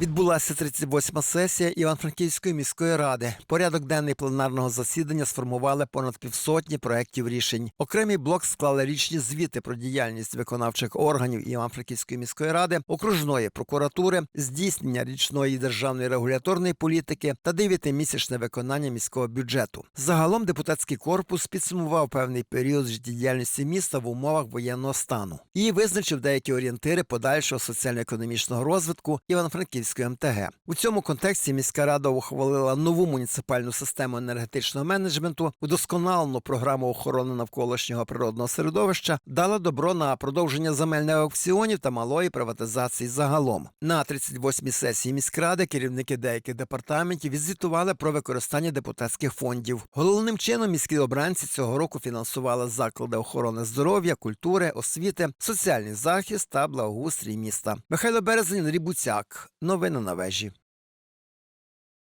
Відбулася 38-ма сесія Івано-Франківської міської ради. Порядок денний пленарного засідання сформували понад півсотні проєктів рішень. Окремий блок склали річні звіти про діяльність виконавчих органів Івано-Франківської міської ради, окружної прокуратури, здійснення річної державної регуляторної політики та дев'ятимісячне виконання міського бюджету. Загалом депутатський корпус підсумував певний період життєдіяльності міста в умовах воєнного стану і визначив деякі орієнтири подальшого соціально-економічного розвитку Івано-Франківської МТГ. У цьому контексті міська рада ухвалила нову муніципальну систему енергетичного менеджменту, удосконалену програму охорони навколишнього природного середовища, дала добро на продовження земельних аукціонів та малої приватизації загалом. На 38-й сесії міськради керівники деяких департаментів відзвітували про використання депутатських фондів. Головним чином міські обранці цього року фінансували заклади охорони здоров'я, культури, освіти, соціальний захист та благоустрій міста. Михайло Березень, Андрій Буцяк. Новини на вежі.